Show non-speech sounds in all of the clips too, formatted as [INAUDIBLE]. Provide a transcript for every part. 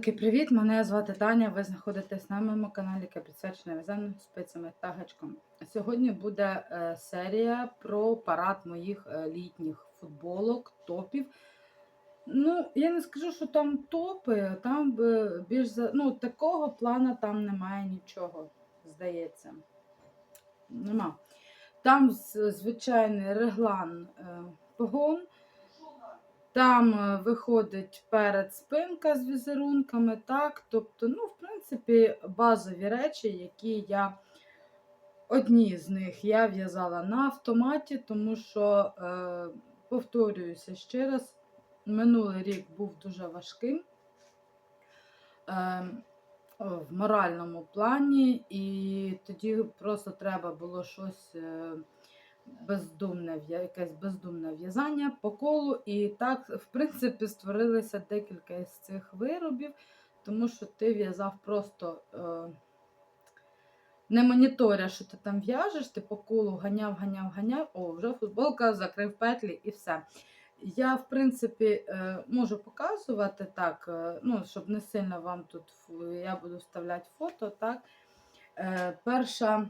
Великий привіт! Мене звати Таня. Ви знаходитесь на моєму каналі, яке присвячене спицями та гачком. Сьогодні буде е, серія про парад моїх е, літніх футболок, топів. Ну, я не скажу, що там топи, там більш за ну, такого плану там немає нічого, здається. Нема. Там звичайний реглан е, погон. Там е, виходить перед спинка з візерунками, так. Тобто, ну, в принципі, базові речі, які я одні з них я в'язала на автоматі, тому що, е, повторююся ще раз, минулий рік був дуже важким е, в моральному плані, і тоді просто треба було щось. е, бездумне, якесь бездумне в'язання по колу. І так, в принципі, створилися декілька з цих виробів, тому що ти в'язав просто е, не моніторя, що ти там в'яжеш, ти по колу ганяв, ганяв, ганяв, о, вже футболка, закрив петлі і все. Я, в принципі, е, можу показувати так, е, ну, щоб не сильно вам тут я буду вставляти фото. так. Е, Перша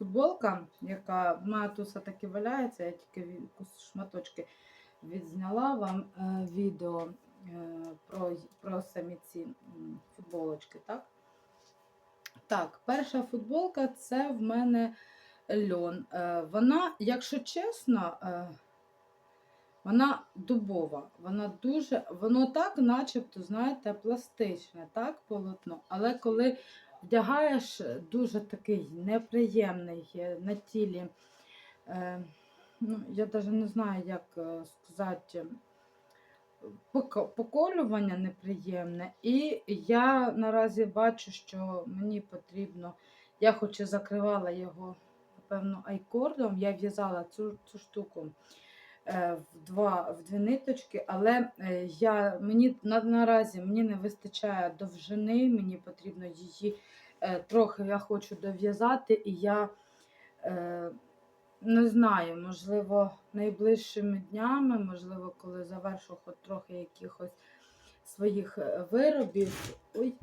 футболка, яка в мене тут все-таки валяється, я тільки шматочки відзняла вам е, відео е, про, про самі ці футболочки. Так? так, перша футболка це в мене льон. Е, вона, якщо чесно, вона дубова, вона дуже, воно так, начебто, знаєте, пластичне, так, полотно. Але коли вдягаєш дуже такий неприємний на тілі, е, ну, я навіть не знаю, як е, сказати, поколювання неприємне. І я наразі бачу, що мені потрібно, я хоч і закривала його, напевно, айкордом, я в'язала цю, цю штуку е, в, два, в дві ниточки, але я, мені на, наразі мені не вистачає довжини, мені потрібно її трохи я хочу дов'язати, і я е, не знаю, можливо, найближчими днями, можливо, коли завершу хоч трохи якихось своїх е, виробів. Ой,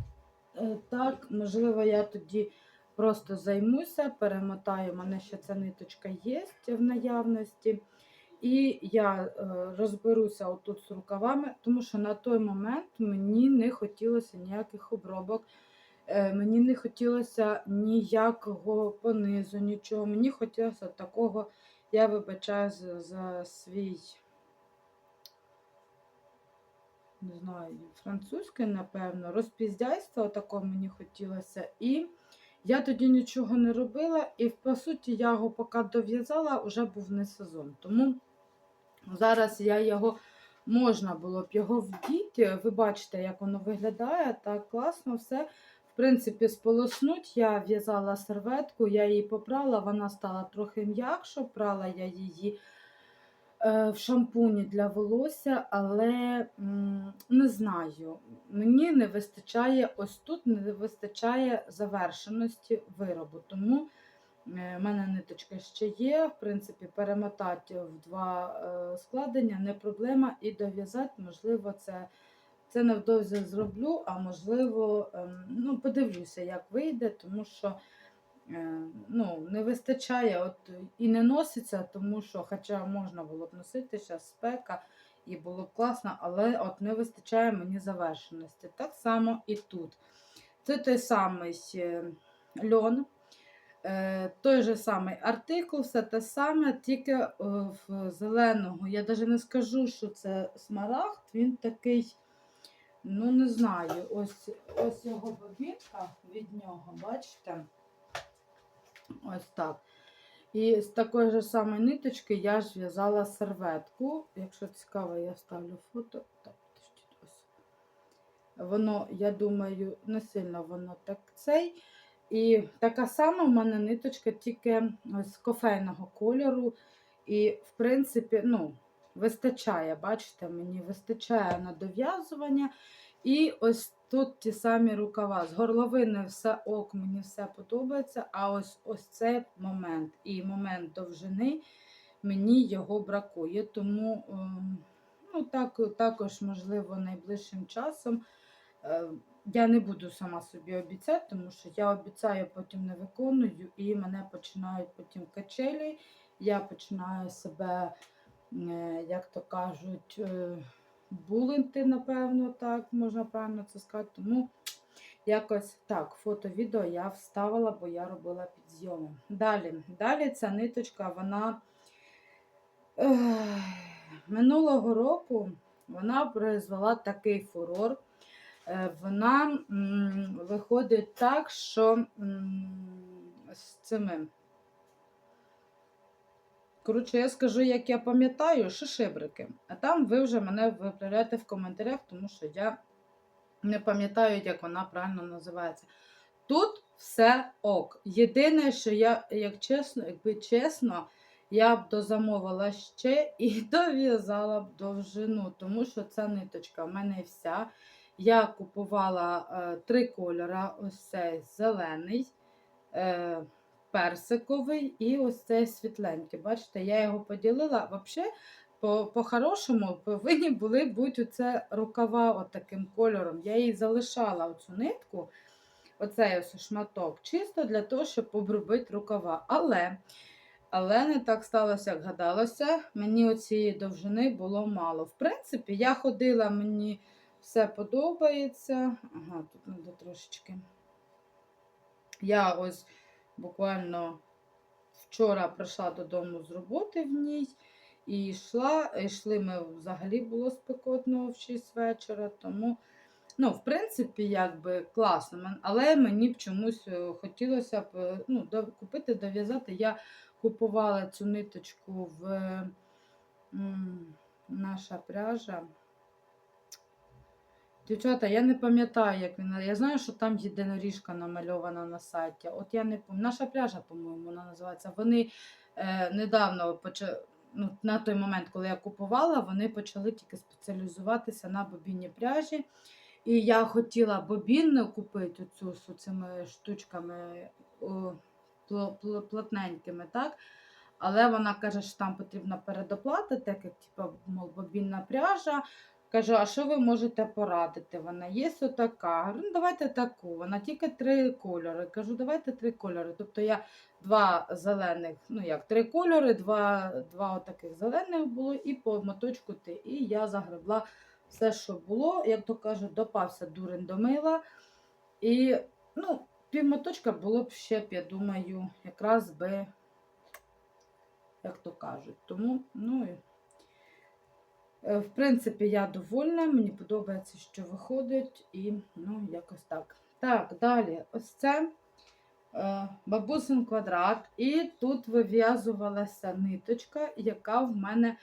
е, так, можливо, я тоді просто займуся, перемотаю, у мене ще ця ниточка є в наявності. І я е, розберуся отут з рукавами, тому що на той момент мені не хотілося ніяких обробок, е, мені не хотілося ніякого понизу, нічого. Мені хотілося такого, я вибачаю за, за свій, не знаю, французький, напевно, розпіздяйство такого мені хотілося. І я тоді нічого не робила, і по суті я його поки дов'язала, вже був не сезон. Тому зараз я його можна було б його вдіти. Ви бачите, як воно виглядає. Так класно все. Принципі, сполоснуть я в'язала серветку, я її попрала, вона стала трохи м'якша, прала я її е, в шампуні для волосся, але не знаю, мені не вистачає, ось тут не вистачає завершеності виробу. Тому в мене ниточка ще є. В принципі, перемотати в два е, складення не проблема. І дов'язати, можливо, це, це невдовзі зроблю, а можливо, ем, ну, подивлюся, як вийде, тому що е, ну, не вистачає от, і не носиться, тому що, хоча можна було б носити зараз спека. І було б класно, але от не вистачає мені завершеності. Так само і тут. Це той самий е, льон, Е, той же самий артикул, все те саме, тільки в зеленого. Я навіть не скажу, що це смарагд, він такий, ну не знаю, ось ось його бобінка від нього, бачите? Ось так. І з такої ж самої ниточки я ж в'язала серветку. Якщо цікаво, я ставлю фото. Так. Воно, я думаю, не сильно воно так цей. І така сама в мене ниточка, тільки з кофейного кольору. І, в принципі, ну, вистачає, бачите, мені вистачає на дов'язування. І ось тут ті самі рукава. З горловини все ок, мені все подобається. А ось ось цей момент і момент довжини мені його бракує. Тому, ем, ну, так, також, можливо, найближчим часом Е, Я не буду сама собі обіцяти, тому що я обіцяю, потім не виконую, і мене починають потім качелі. Я починаю себе, як то кажуть, е, булити, напевно, так можна правильно це сказати. Тому якось так, фото, відео я вставила, бо я робила підйоми. Далі, далі ця ниточка, вона ех, минулого року вона призвела такий фурор. Е, Вона м, виходить так, що м, з цими. Коротше, я скажу, як я пам'ятаю, шишибрики. А там ви вже мене виправляєте в коментарях, тому що я не пам'ятаю, як вона правильно називається. Тут все ок. Єдине, що я, як чесно, якби чесно, я б дозамовила ще і [LAUGHS] дов'язала б довжину, тому що ця ниточка в мене вся. Я купувала е, три кольори: ось цей зелений, е, персиковий і ось цей світленький. Бачите, я його поділила. Взагалі, по- по-хорошому повинні були бути оце рукава от таким кольором. Я їй залишала оцю нитку, оцей ось шматок, чисто для того, щоб обробити рукава. Але, але не так сталося, як гадалося. Мені оцієї довжини було мало. В принципі, я ходила, мені все подобається. Ага, тут треба трошечки. Я ось буквально вчора прийшла додому з роботи в ній. І йшла, йшли ми взагалі було спекотно в 6 вечора, тому, ну, в принципі, якби класно. Але мені б чомусь е, хотілося б е, ну, купити, дов'язати. Я купувала цю ниточку в наша пряжа. Дівчата, я не пам'ятаю, як він. Я знаю, що там єдиноріжка намальована на сайті. От я не. Наша пряжа, по-моєму, вона називається. Вони е, недавно почали. Ну, на той момент, коли я купувала, вони почали тільки спеціалізуватися на бобінні пряжі. І я хотіла бобінну купити оцю з цими штучками о, пл- пл- плотненькими, так? Але вона каже, що там потрібна передоплата, так як типу, мов, бобінна пряжа. Кажу, а що ви можете порадити? Вона є отака. Ну давайте таку. Вона тільки три кольори. Кажу, давайте три кольори. Тобто я два зелених, ну як три кольори, два, два отаких зелених було і по моточку ти. І я загребла все, що було. Як то кажуть, допався дурень до мила. І ну, півмоточка було б ще б, я думаю, якраз би, як то кажуть. Тому, ну і. Е, В принципі, я довольна, мені подобається, що виходить, і ну, якось так. Так, далі, ось це е, бабусин квадрат, і тут вив'язувалася ниточка, яка в мене.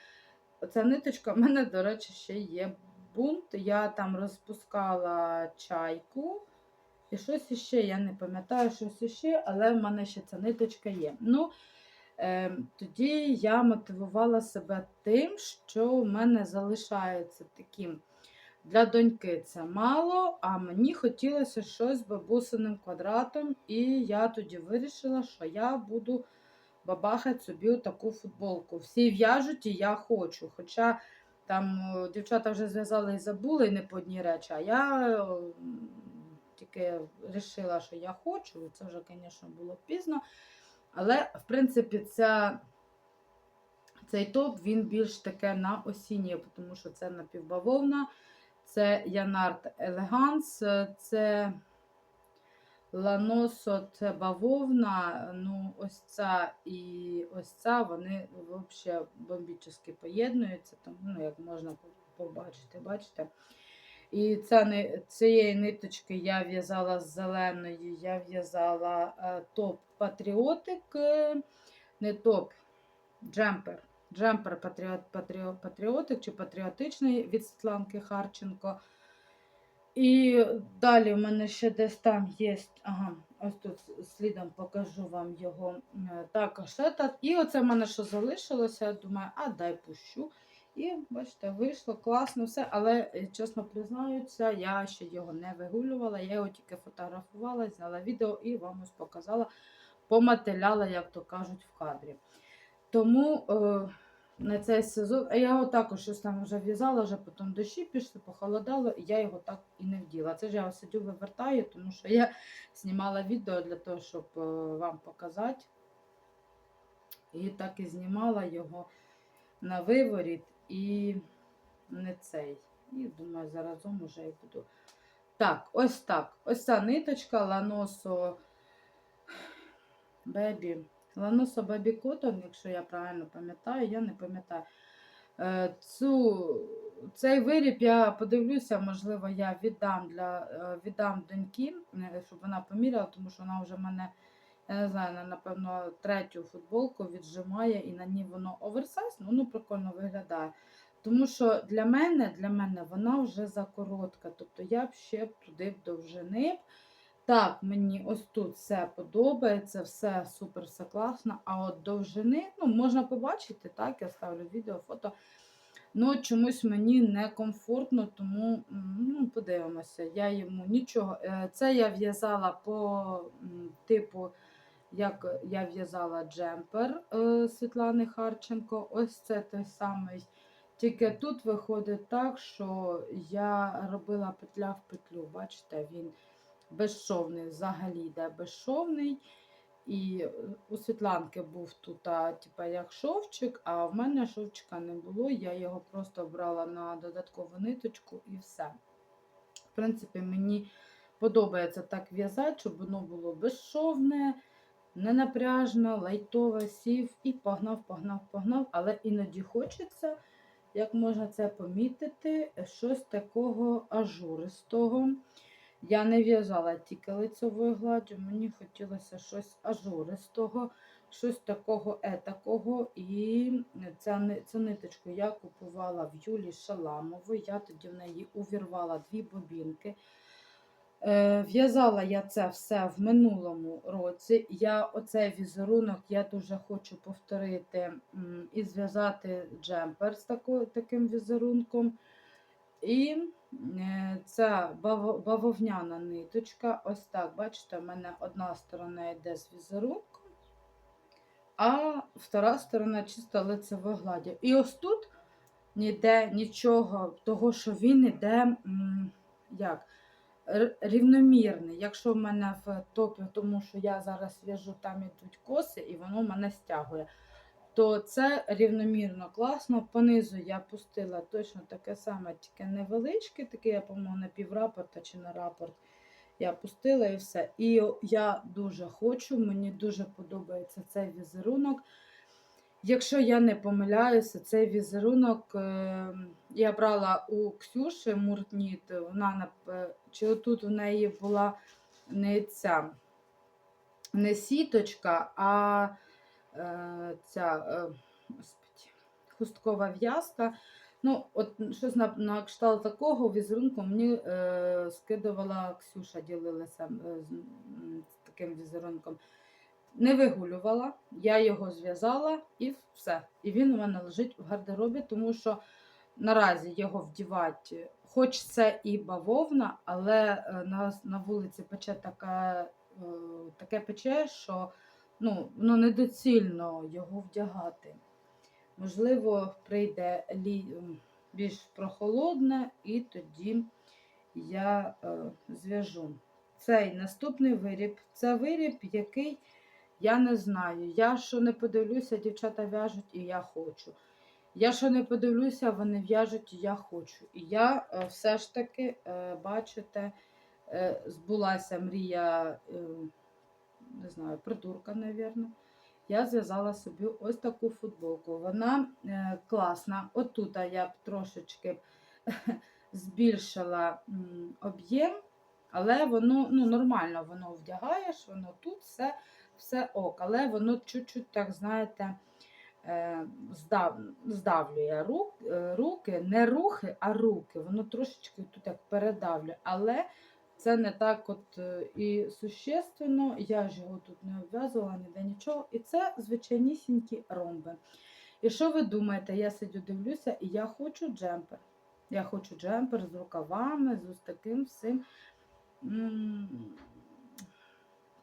Оця ниточка в мене, до речі, ще є бунт. Я там розпускала чайку. І щось іще, я не пам'ятаю, щось іще, але в мене ще ця ниточка є. Ну, тоді я мотивувала себе тим, що в мене залишається таким для доньки це мало, а мені хотілося щось з бабусиним квадратом, і я тоді вирішила, що я буду бабахати собі таку футболку. Всі в'яжуть, і я хочу. Хоча там е, дівчата вже зв'язали і забули не по одній речі, а я е, тільки вирішила, що я хочу. і Це вже, звісно, було пізно. Але, в принципі, ця, цей топ він більш таке на осіннє, тому що це напівбавовна, це Янард Елеганс, це Ланосо, бавовна. Ну, ось ця і ось ця, вони взагалі бомбічно поєднуються, там, ну, як можна побачити, бачите. І ця, цієї ниточки я в'язала з зеленої, я в'язала е, топ патріотик, е, не топ, джемпер. Джемпер патріот, патріот, патріотик чи патріотичний від Світланки Харченко. І далі в мене ще десь там є. Ага, ось тут слідом покажу вам його е, також. І оце в мене що залишилося. Думаю, а дай пущу. І бачите, вийшло класно все, але е, чесно признаюся, я ще його не вигулювала, я його тільки фотографувала, зняла відео і вам ось показала, помателяла, як то кажуть, в кадрі. Тому е, на цей сезон. А я його також щось там вже в'язала, вже потім дощі пішли, похолодало, і я його так і не вділа. Це ж я сидю вивертаю, тому що я знімала відео для того, щоб е, вам показати. І так і знімала його на виворіт і не цей. І думаю, заразом уже і буду. Так, ось так. Ось ця ниточка Ланосо Бебі. Ланосо Бебі Котон, якщо я правильно пам'ятаю, я не пам'ятаю. Е, Цю, цей виріб я подивлюся, можливо, я віддам для е, віддам доньки, е, щоб вона поміряла, тому що вона вже мене, я не знаю, на- напевно, третю футболку віджимає, і на ній воно оверсайз, ну воно прикольно виглядає. Тому що для мене, для мене вона вже закоротка. Тобто я б ще туди б довжини. Так, мені ось тут все подобається, все супер, все класно. А от довжини, ну, можна побачити, так, я ставлю відео, фото. Ну, чомусь мені некомфортно, тому ну, подивимося. Я йому нічого. е, Це я в'язала по типу, як я в'язала джемпер е, Світлани Харченко. Ось це той самий. Тільки тут виходить так, що я робила петля в петлю. Бачите, він безшовний, взагалі йде безшовний. І у Світланки був тут, а, типа, як шовчик, а в мене шовчика не було. Я його просто брала на додаткову ниточку і все. В принципі, мені подобається так в'язати, щоб воно було безшовне, ненапряжне, лайтове, сів і погнав, погнав, погнав. Але іноді хочеться, як можна це помітити, щось такого ажуристого. Я не в'язала тільки лицевою гладдю, мені хотілося щось ажуристого, щось такого етакого. І ця, цю ниточку я купувала в Юлі Шаламової. Я тоді в неї увірвала дві бобінки. Е, В'язала я це все в минулому році. Я оцей візерунок я дуже хочу повторити і зв'язати джемпер з таким візерунком. І е, баво- бавовняна ниточка, ось так, бачите, в мене одна сторона йде з візерунком, а втора сторона чисто лицевої гладі. І ось тут ніде нічого, того, що він іде як, рівномірний. Якщо в мене в топі, тому що я зараз в'яжу, там ідуть коси, і воно мене стягує то це рівномірно класно. Понизу я пустила точно таке саме, тільки невеличке, таке, я, по-моєму, на піврапорта чи на рапорт. Я пустила і все. І я дуже хочу, мені дуже подобається цей візерунок. Якщо я не помиляюся, цей візерунок е, я брала у Ксюші Муртніт, вона чи отут у неї була не ця не сіточка, а е, ця е, господі, хусткова в'язка. Ну, от щось на, на кшталт такого візерунку мені е, скидувала Ксюша, ділилася е, таким візерунком. Не вигулювала, я його зв'язала і все. І він у мене лежить в гардеробі, тому що наразі його вдівати, хоч це і бавовна, але е, на, на вулиці пече така, е, таке пече, що ну, воно недоцільно його вдягати. Можливо, прийде лі... більш прохолодне, і тоді я е, зв'яжу. Цей наступний виріб це виріб, який я не знаю. Я що не подивлюся, дівчата в'яжуть, і я хочу. Я що не подивлюся, вони в'яжуть, і я хочу. І я е, все ж таки, е, бачите, е, збулася мрія, не знаю, придурка, мабуть. Я зв'язала собі ось таку футболку. Вона класна. Отут я б трошечки [LAUGHS] збільшила об'єм, але воно ну, нормально воно вдягаєш, воно тут все, все ок, але воно чуть-чуть, так знаєте, е, здав, здавлює е, руки, не рухи, а руки. Воно трошечки тут як передавлює. Але це не так от е, і существенно. Я ж його тут не обв'язувала, ніде нічого. І це звичайнісінькі ромби. І що ви думаєте? Я сидю, дивлюся, і я хочу джемпер. Я хочу джемпер з рукавами, з ось таким всім.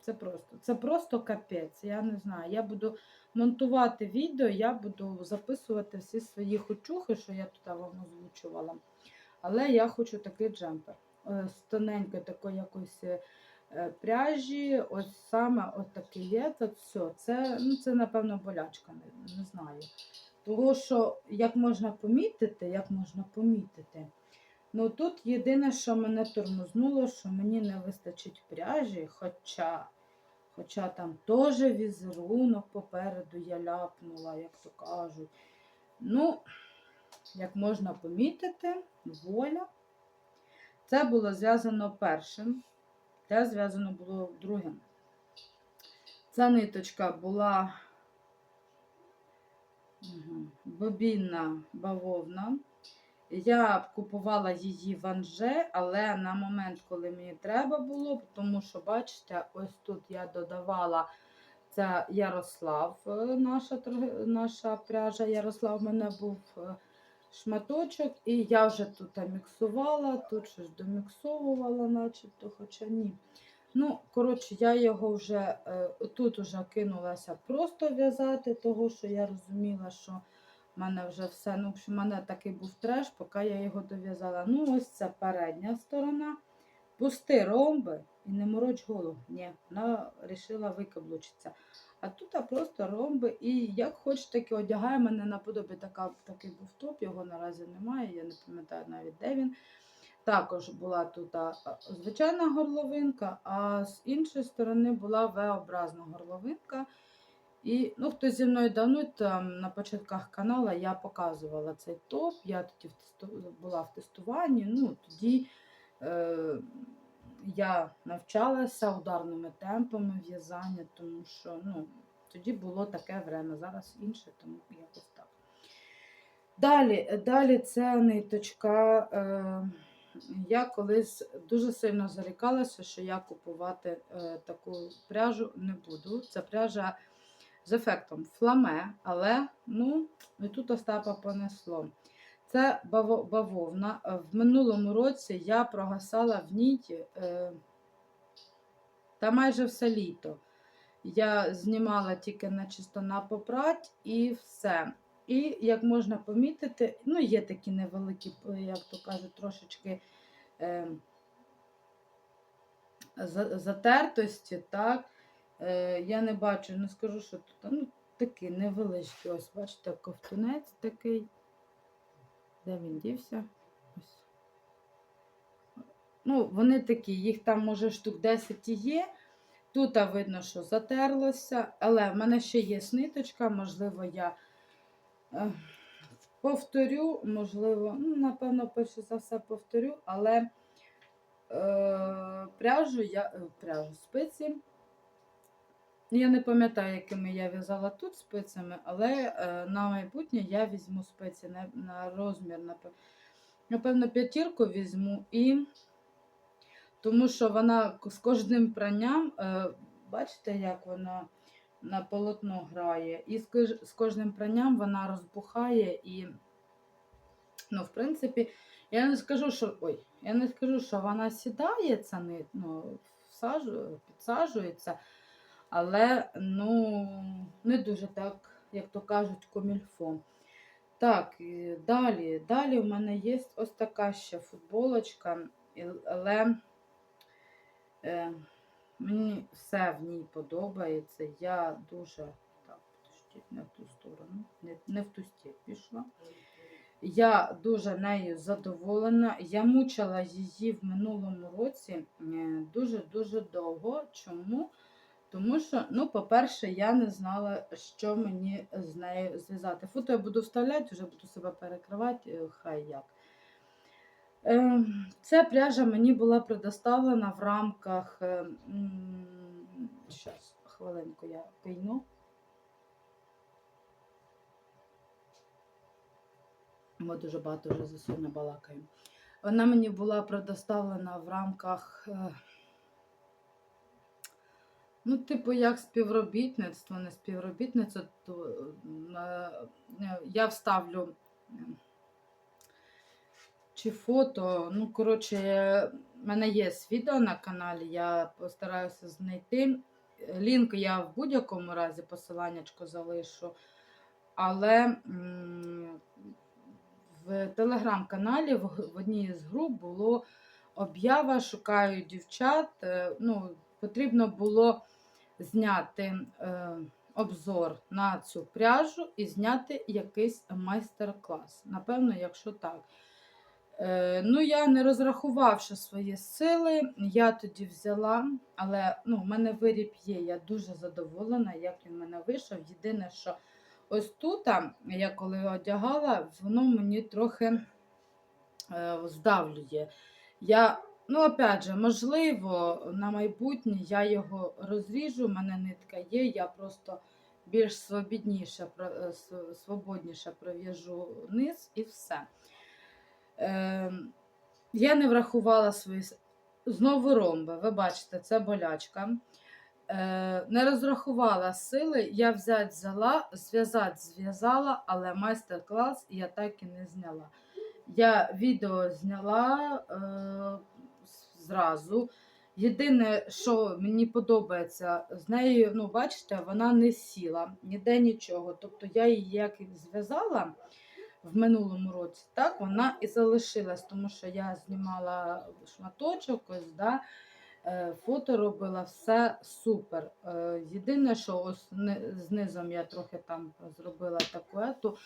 Це просто, це просто капець. Я не знаю. Я буду монтувати відео, я буду записувати всі свої хочухи, що я тут вам озвучувала. Але я хочу такий джемпер. Е, З тоненької такої якоїсь е, пряжі, ось саме ось є. Це все. Це, ну, це, напевно, болячка, не, не знаю. Того, що як можна помітити, як можна помітити. Ну тут єдине, що мене тормознуло, що мені не вистачить пряжі, хоча, хоча там теж візерунок попереду я ляпнула, як то кажуть. Ну, як можна помітити, воля. Це було зв'язано першим, те зв'язано було другим. Ця ниточка була бобінна бавовна. Я купувала її в Анже, але на момент, коли мені треба було, тому що, бачите, ось тут я додавала це Ярослав, е, наша, наша пряжа Ярослав, в мене був е, шматочок, і я вже тут міксувала, тут щось доміксовувала, начебто, хоча ні. Ну, коротше, я його вже е, тут вже кинулася просто в'язати, того що я розуміла, що в мене вже все. Ну, в мене такий був треш, поки я його дов'язала. Ну, ось це передня сторона. Пусти ромби і не мороч голову. Ні, вона вирішила викаблучитися. А тут а просто ромби. І як хоч таки одягає мене наподобі така, такий був топ, його наразі немає, я не пам'ятаю навіть де він. Також була тут звичайна горловинка, а з іншої сторони була V-образна горловинка. І ну, хто зі мною давно там на початках каналу я показувала цей топ. Я тоді була в тестуванні. Ну, тоді е... я навчалася ударними темпами в'язання, тому що ну, тоді було таке время, зараз інше, тому якось так. Далі, далі це ниточка. Е... Я колись дуже сильно зарікалася, що я купувати е, таку пряжу не буду. Це пряжа з ефектом фламе, але ну, і тут Остапа понесло. Це бавовна. В минулому році я прогасала в ній е, та майже все літо. Я знімала тільки на чисто попрать і все. І як можна помітити, ну, є такі невеликі, як то кажуть, трошечки е, затертості, так. Е, я не бачу, не скажу, що тут ну, такий невеличкий. Ось, бачите, ковтунець такий. Де він дівся? Ось. Ну, вони такі, їх там, може, штук 10 і є. Тут видно, що затерлося, але в мене ще є ниточка, можливо, я е, повторю, можливо, ну, напевно, перше за все повторю, але е, пряжу я е, пряжу спиці. Я не пам'ятаю, якими я в'язала тут спицями, але е, на майбутнє я візьму спиці на, на розмір, напевно, п'ятірку візьму і тому що вона з кожним пранням, е, бачите, як вона на полотно грає, і з, кожним пранням вона розбухає і, ну, в принципі, я не скажу, що ой, я не скажу, що вона сідає, ця нит, ну, всажу, підсаджується. Але ну, не дуже так, як то кажуть, комільфо. Так, далі. Далі в мене є ось така ще футболочка, але е, мені все в ній подобається. Я дуже так, не в ту сторону, не, не в ту стіль пішла. Я дуже нею задоволена. Я мучила її в минулому році дуже-дуже довго. Чому? Тому що, ну, по-перше, я не знала, що мені з нею зв'язати. Фото я буду вставляти, вже буду себе перекривати, е, хай як. Е, Ця пряжа мені була предоставлена в рамках. Зараз, хвилинку я пийну. Ми дуже багато вже за сьогодні балакаємо. Вона мені була предоставлена в рамках. Ну, типу, як співробітництво, не співробітництво, то е, е, я вставлю чи фото. Ну, коротше, в мене є відео на каналі, я постараюся знайти. лінк я в будь-якому разі посиланнячко залишу. Але в телеграм-каналі в, одній з груп було об'ява, шукаю дівчат. Е, Ну, потрібно було зняти е, обзор на цю пряжу і зняти якийсь майстер-клас. Напевно, якщо так. Е, ну, я не розрахувавши свої сили, я тоді взяла, але ну, в мене виріб є, я дуже задоволена, як він в мене вийшов. Єдине, що ось тут, я коли одягала, воно мені трохи е, здавлює. Я, ну, опять же, можливо, на майбутнє я його розріжу, в мене нитка є, я просто більш свобідніше, е, св- свободніше пров'яжу низ і все. Е, я не врахувала свої знову ромби. Ви бачите, це болячка. Е, не розрахувала сили, я взяти взяла, зв'язати зв'язала, але майстер-клас я так і не зняла. Я відео зняла е, зразу. Єдине, що мені подобається, з нею, ну, бачите, вона не сіла, ніде нічого. Тобто я її як зв'язала в минулому році, так вона і залишилась, тому що я знімала шматочок, ось, да, е, фото робила, все супер. Е, Єдине, що ось знизом я трохи там зробила таку ету.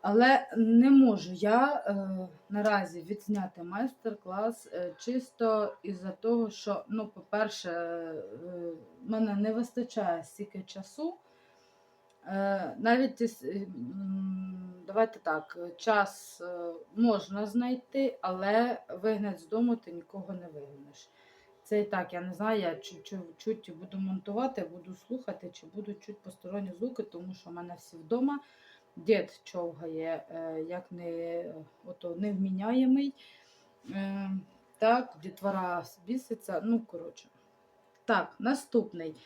Але не можу я е, наразі відзняти майстер-клас е, чисто із-за того, що, ну, по-перше, е, мене не вистачає стільки часу. Е, навіть е, давайте так, час е, можна знайти, але вигнати з дому ти нікого не вигнеш. Це і так, я не знаю, я чуть, чуть, чуть буду монтувати, буду слухати, чи будуть чуть посторонні звуки, тому що в мене всі вдома. Дід човгає, е, як не ото невміняємий. Е, так, дітвора біситься. Ну, коротше. Так, наступний.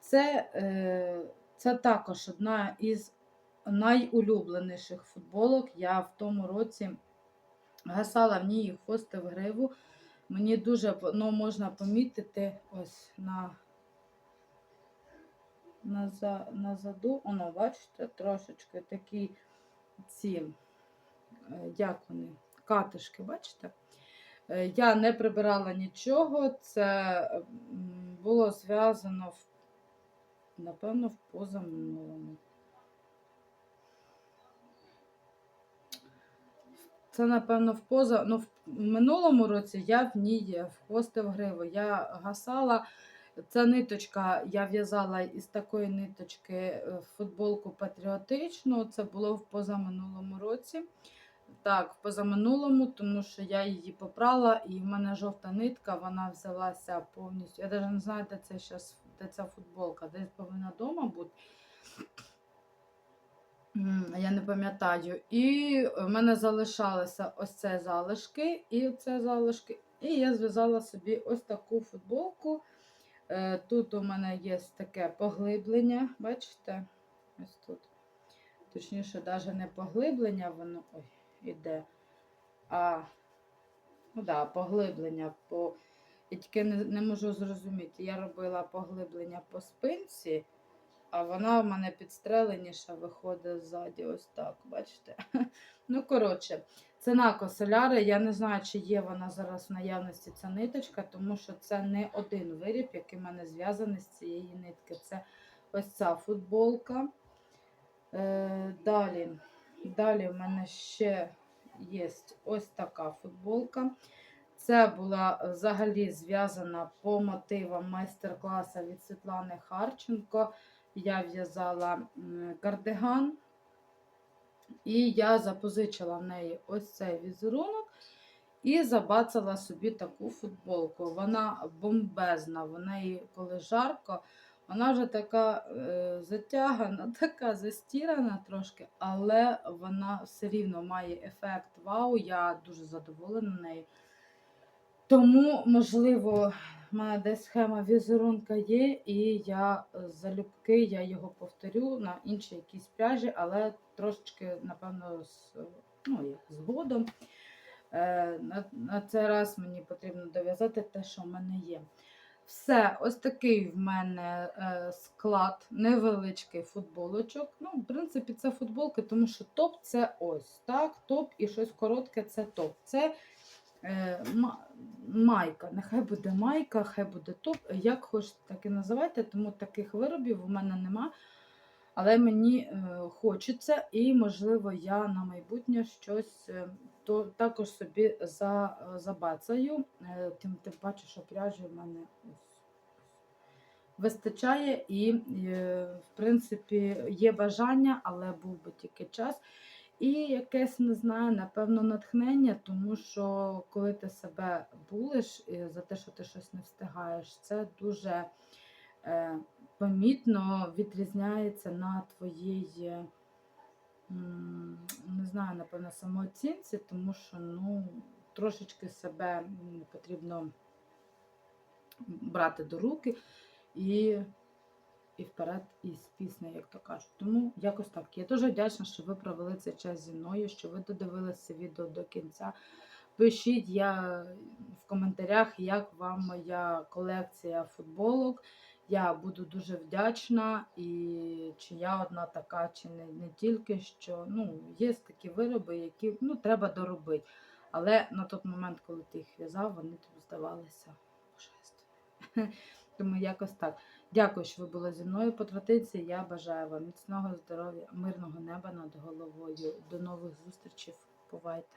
Це, е, це також одна із найулюбленіших футболок. Я в тому році гасала в ній хвости в гриву. Мені дуже ну, можна помітити ось на, на, заду. Воно, бачите, трошечки такі ці, е, як вони, катишки, бачите? Е, Я не прибирала нічого, це було зв'язано в, напевно, в позаминулому. Це, напевно, в поза. Ну, в минулому році я в ній вхостив гриву. Я гасала. Ця ниточка, я в'язала із такої ниточки е, футболку патріотичну. Це було в позаминулому році. Так, в позаминулому, тому що я її попрала, і в мене жовта нитка, вона взялася повністю. Я навіть не знаю, де це щас, де ця футболка, десь повинна вдома бути. Я не пам'ятаю. І в мене залишалися ось це залишки, і це залишки. І я зв'язала собі ось таку футболку. Е, Тут у мене є таке поглиблення, бачите? Ось тут. Точніше, навіть не поглиблення, воно ой, іде. А, ну да, поглиблення по. Я тільки не, не можу зрозуміти. Я робила поглиблення по спинці, а вона в мене підстреленіша виходить ззаді. Ось так, бачите? [LAUGHS] Ну, коротше, ціна косоляри. Я не знаю, чи є вона зараз в наявності ця ниточка, тому що це не один виріб, який в мене зв'язаний з цієї нитки. Це ось ця футболка. Е, далі, далі в мене ще є ось така футболка. Це була взагалі зв'язана по мотивам майстер-класу від Світлани Харченко. Я в'язала кардиган, і я запозичила в неї ось цей візерунок і забацала собі таку футболку. Вона бомбезна, в неї, коли жарко, вона вже така е, затягана, [LAUGHS] така застірана трошки, але вона все рівно має ефект вау. Я дуже задоволена нею. Тому, можливо, в мене десь схема візерунка є, і я е, залюбки я його повторю на іншій якійсь пряжі, але трошечки, напевно, з, ну, згодом. Е, на, на цей раз мені потрібно дов'язати те, що в мене є. Все, ось такий в мене е, склад невеличкий футболочок. Ну, в принципі, це футболки, тому що топ це ось так. Топ і щось коротке це топ. Це майка. Нехай буде майка, хай буде топ. Як хочете, так і називайте, тому таких виробів у мене нема. Але мені е, хочеться, і, можливо, я на майбутнє щось е, то також собі за, забацаю. Е, тим, тим паче, що пряжі в мене вистачає, і, е, в принципі, є бажання, але був би тільки час. І якесь, не знаю, напевно, натхнення, тому що коли ти себе булиш за те, що ти щось не встигаєш, це дуже е, помітно відрізняється на твоїй, не знаю, напевно, самооцінці, тому що ну, трошечки себе потрібно брати до руки і, і вперед із пісни, як то кажуть. Тому якось так. Я дуже вдячна, що ви провели цей час зі мною, що ви додивилися відео до кінця. Пишіть я в коментарях, як вам моя колекція футболок. Я буду дуже вдячна, і чи я одна така, чи не, не тільки що. Ну, є такі вироби, які ну, треба доробити. Але на той момент, коли ти їх в'язав, вони тобі здавалися божественними. [LAUGHS] Тому якось так. Дякую, що ви були зі мною по традиції. Я бажаю вам міцного здоров'я, мирного неба над головою. До нових зустрічей. Бувайте!